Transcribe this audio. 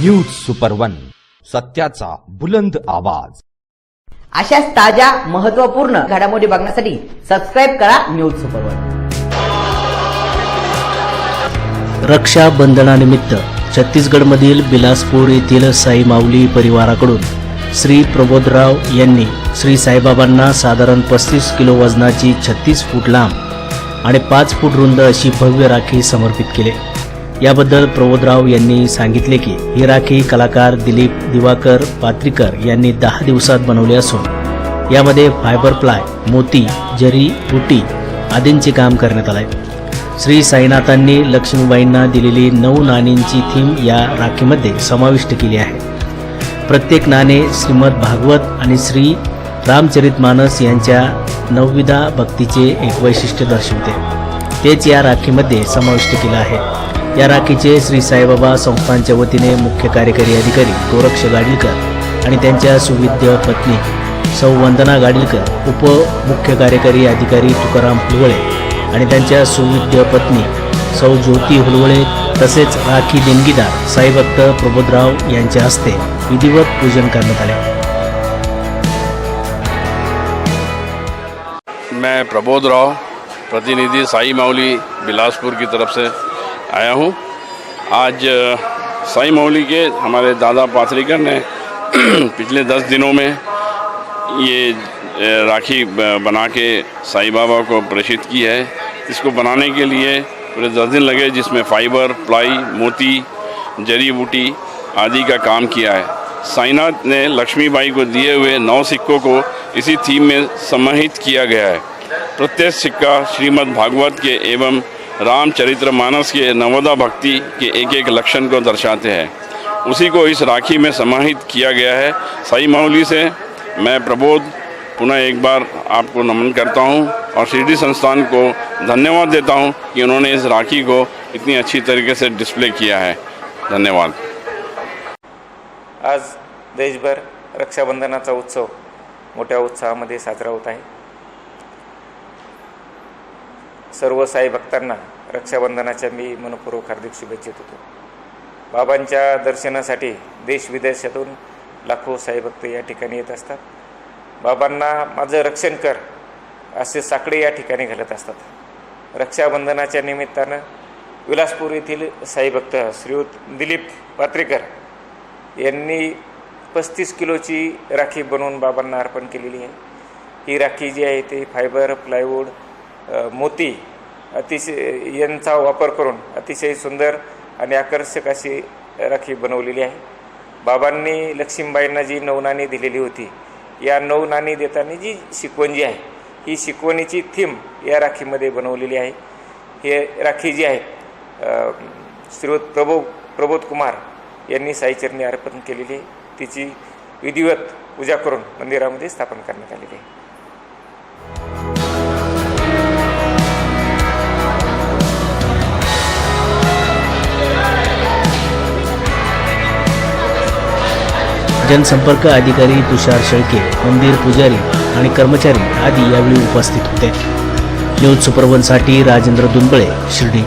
News super one सत्याचा बुलंद आवाज. अशाच ताज्या महत्त्वपूर्ण घडामोडी बघण्यासाठी सबस्क्राईब करा न्यूज सुपरवर रक्षाबंधनानिमित्त छत्तीसगडमधील बिलासपूर येथील साई माऊली परिवाराकडून श्री प्रबोधराव यांनी श्री साईबाबांना साधारण पस्तीस किलो वजनाची छत्तीस फूट लांब आणि पाच फूट रुंद अशी भव्य राखी समर्पित केली. याबद्दल प्रबोधराव यांनी सांगितले की ही राखी कलाकार दिलीप दिवाकर पात्रीकर यांनी दहा दिवसात बनवली असून यामध्ये फायबर प्लाय मोती जरी बुटी आदींचे काम करण्यात आले श्री साईनाथांनी लक्ष्मीबाईंना दिलेली नऊ नाणींची थीम या राखीमध्ये समाविष्ट केली आहे. प्रत्येक नाणे श्रीमद भागवत आणि श्री रामचरित मानस यांच्या नवविधा भक्तीचे एक वैशिष्ट्य दर्शवते. तेच या राखीमध्ये समाविष्ट केलं आहे. या राखीचे श्री साईबाबा संस्थांच्या वतीने मुख्य कार्यकारी अधिकारी गोरक्ष गाडीलकर आणि त्यांच्या सुविद्य पत्नी सौ वंदना गाडीलकर उपमुख्य कार्यकारी अधिकारी तुकाराम हुलवळे आणि त्यांच्या सुविद्य पत्नी सौ ज्योती हुलवळे तसेच राखी देणगीदार साईभक्त प्रबोधराव यांच्या हस्ते विधिवत पूजन करण्यात आले. मैं प्रबोध राव प्रतिनिधि साई माउली बिलासपुर की तरफ से आया हूँ। आज साई माउली के, हमारे दादा पाथरीकर ने पिछले दस दिनों में ये राखी बना के साई बाबा को प्रेषित की है। इसको बनाने के लिए पूरे दस दिन लगे जिसमें फाइबर, प्लाई, मोती जड़ी बूटी आदि का काम किया है। साईनाथ ने लक्ष्मीबाई को दिए हुए नौ सिक्कों को इसी थीम में समाहित किया गया है। प्रत्येक सिक्का श्रीमद् भागवत के एवं रामचरित्र मानस के नवदा भक्ति के एक एक लक्षण को दर्शाते हैं। उसी को इस राखी में समाहित किया गया है। सही माउली से मैं प्रबोध पुनः एक बार आपको नमन करता हूँ और शिरडी संस्थान को धन्यवाद देता हूँ कि उन्होंने इस राखी को इतनी अच्छी तरीके से डिस्प्ले किया है। धन्यवाद। आज देशभर रक्षाबंधनाचा उत्सव मोठ्या उत्साहामध्ये साजरा होत आहे. सर्व साई भक्तांना रक्षाबंधनाच्या मी मनपूर्वक हार्दिक शुभेच्छा देतो. बाबांच्या दर्शनासाठी देश विदेशातून लाखो साई भक्त या ठिकाणी येत असतात. बाबांना माझं रक्षण कर असे साकडे या ठिकाणी घालत असतात. रक्षाबंधनाच्या निमित्तानं विलासपूर येथील साई भक्त श्रीयुत दिलीप पात्रेकर यांनी पस्तीस किलोची राखी बनवून बाबांना अर्पण केलेली आहे. ही राखी जी आहे ती फायबर प्लायवूड मोती अतिशय यांचा वापर करून अतिशय सुंदर आणि आकर्षक अशी राखी बनवलेली आहे. बाबांनी लक्ष्मीबाईंना जी नवनाणी दिलेली होती या नवनाणी देताना जी शिकवण जी आहे ही शिकवणीची थीम या राखीमध्ये बनवलेली आहे. हे राखी जी आहे श्रीवत प्रबो प्रबोध कुमार यांनी साईचरणी अर्पण केलेली आहे. तिची विधिवत पूजा करून मंदिरामध्ये स्थापन करण्यात आलेली आहे. जनसंपर्क अधिकारी तुषार शेळके मंदिर पुजारी आणि कर्मचारी आदी यावेळी उपस्थित होते. न्यूज सुपरवनसाठी राजेंद्र दुंबळे शिर्डी.